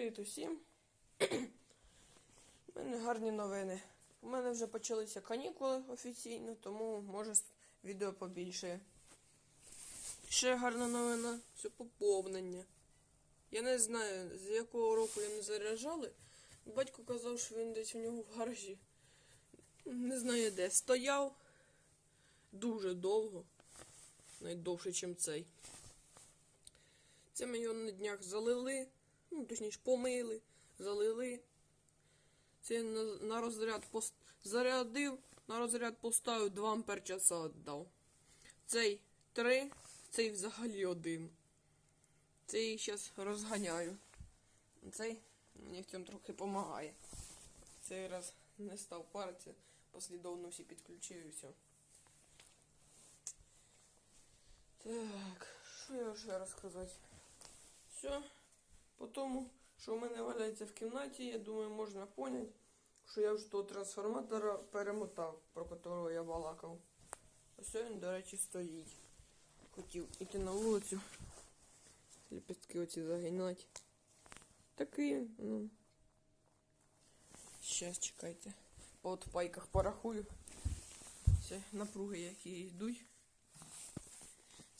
Привіт усім. У мене гарні новини. У мене вже почалися канікули офіційно, тому може відео побільше. Ще гарна новина це поповнення. Я не знаю, з якого року не заряджали. Батько казав, що він десь у нього в гаражі. Не знаю де. Стояв дуже довго. Навіть довше, ніж цей. Це ми його на днях залили, ну, точніше, помили, залили. Це на, на розряд пос... зарядив, на розряд поставив 2 ампер часа віддав. Цей 3, цей взагалі один. Цей зараз розганяю. Цей мені в цьому трохи допомагає. Цей раз не став паритися, послідовно всі підключив і все. Так, що я ще розказати? Все. По тому, що в мене валяється в кімнаті, я думаю, можна поняти, що я вже того трансформатора перемотав, про якого я балакав. Ось він, до речі, стоїть. Хотів іти на вулицю. Ліпістки оці загинати. Такий, ну. Щас чекайте. По от пайках порахую. Все, напруги, які йдуть.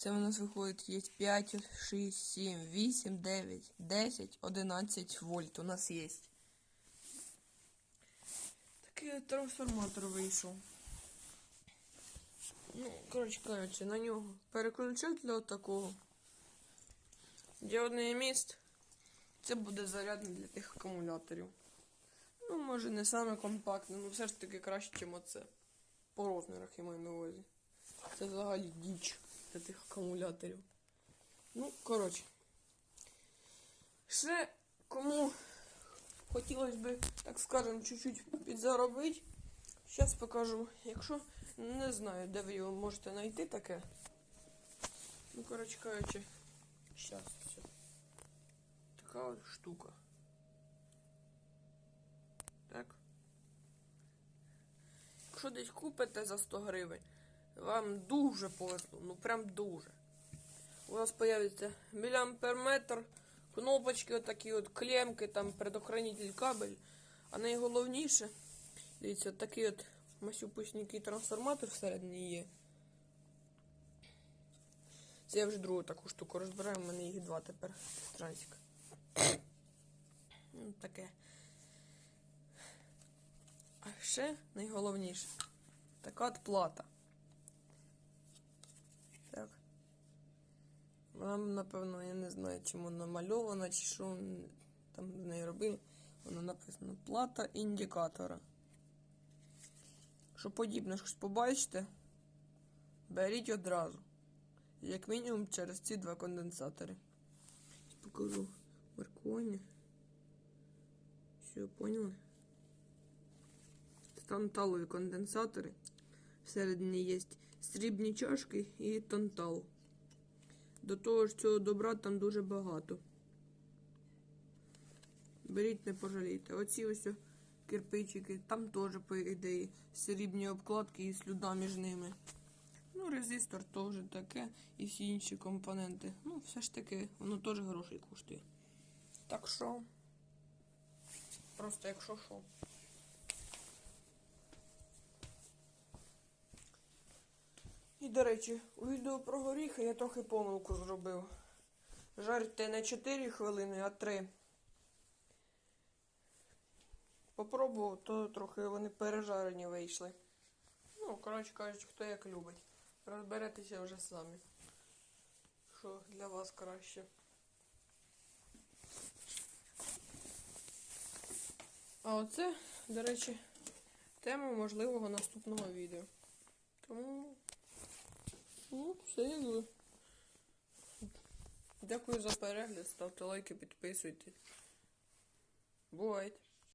Це у нас виходить є 5, 6, 7, 8, 9, 10, 11 вольт у нас є. Такий трансформатор вийшов. Ну, коротше кажучи, на нього переключатель от такого. Діодний міст. Це буде заряд для тих акумуляторів. Ну, може не саме компактне, але все ж таки краще, ніж оце. По розмірах я маю на увазі. Це взагалі діч для тих акумуляторів. Ну, коротше. Ще кому хотілося б, так скажемо, чуть-чуть підзаробити. Зараз покажу. Якщо не знаю, де ви його можете знайти таке. Ну, коротше кажучи, зараз все. Така от штука. Так. Якщо десь купите за 100 гривень, вам дуже повезло, ну прям дуже. У вас появиться міліамперметр, кнопочки, отакі от клемки, там предохранитель кабель. А найголовніше, дивіться, такий от масюпусненький трансформатор всередині є. Це я вже другу таку штуку розбираю, у мене їх два тепер. Трансик. Ну, таке. А ще найголовніше така от плата. Так. Вона, напевно, я не знаю, чому намальована, чи що там з нею робили. Воно написано плата індикатора. Що подібне щось побачите, беріть одразу. Як мінімум через ці два конденсатори. Покажу маркування. Все, поняли? Танталові конденсатори. Всередині є срібні чашки і тантал. До того ж цього добра там дуже багато. Беріть, не пожалійте. Оці ось кирпичики, там теж, по ідеї, срібні обкладки і слюда між ними. Ну, резистор теж таке і всі інші компоненти. Ну, все ж таки, воно теж грошей коштує. Так що. Просто якщо що. До речі, у відео про горіхи я трохи помилку зробив. Жарте не 4 хвилини, а 3. Попробував, то трохи вони пережарені вийшли. Ну, коротше кажучи, хто як любить. Розберетеся вже самі. Що для вас краще. А оце, до речі, тема можливого наступного відео. Тому, ну, все як ви. Дякую за перегляд, ставте лайки, підписуйтесь. Бувайте!